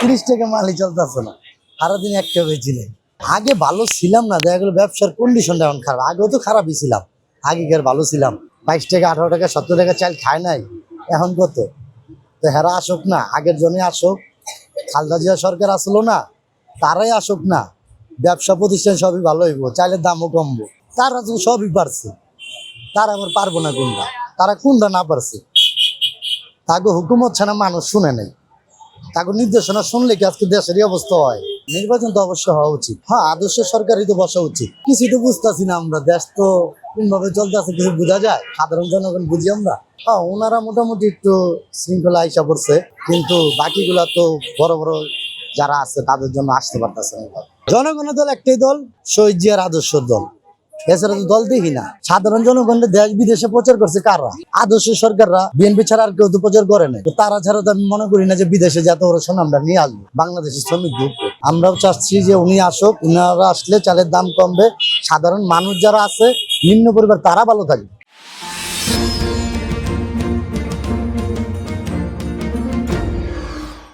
তিরিশ টাকা মালই চলতেছে না। সারাদিন একটা নেই আগে ভালো ছিলাম না, দেখা গেলো ব্যবসার কন্ডিশনটা এখন খারাপ। আগেও তো খারাপই ছিলাম। আগেকার ভালো ছিলাম। বাইশ টাকা, আঠারো টাকা, সত্তর টাকা চাল খায় নাই। এখন কত? তো হেরা আসুক না, আগের জন্যই আসুক। খালদা জিয়া সরকার আসলো না, তারাই আসুক না। ব্যবসা প্রতিষ্ঠান সবই ভালো হইব চাইলের দামও কমবো। তারা তো সবই পারছে। তারা আবার পারব না কোনটা? তারা কোনটা না পারছে? তাকে হুকুম হচ্ছে না, মানুষ শুনে নেই। তাকে নির্দেশনা শুনলে কি আজকে দেশের এই অবস্থা হয়? নির্বাচন তো অবশ্যই হওয়া উচিত। হ্যাঁ আদর্শ সরকারই তো বসা উচিত। কিছু তো বুঝতেছি না আমরা। দেশ তো কোনভাবে চলতেছে কিছু বোঝা যায়? সাধারণ জনগণ বুঝি আমরা। হ্যাঁ ওনারা মোটামুটি একটু শৃঙ্খলা আইসা পড়ছে কিন্তু বাকিগুলা তো বড় বড় যারা আছে তাদের জন্য আসতে পারতেছে জনগণের দল একটাই দল, শহীদ জিয়ার আদর্শ দল। এছাড়া তো দল দেখি না। সাধারণ জনগণ দেশ বিদেশে প্রচার করছে কারা? আদর্শ সরকাররা বিএনপি ছাড়া আর কেউ তো প্রচার করে না তো তারা ছাড়া তো আমি মনে করি না যে বিদেশে যাতে ওরা আমরা নিয়ে আসব। বাংলাদেশের শ্রমিক আমরাও চাচ্ছি যে উনি আসুক, উনারা আসলে চালের দাম কমবে। সাধারণ মানুষ যারা আছে, নিম্ন পরিবার তারা ভালো থাকবে।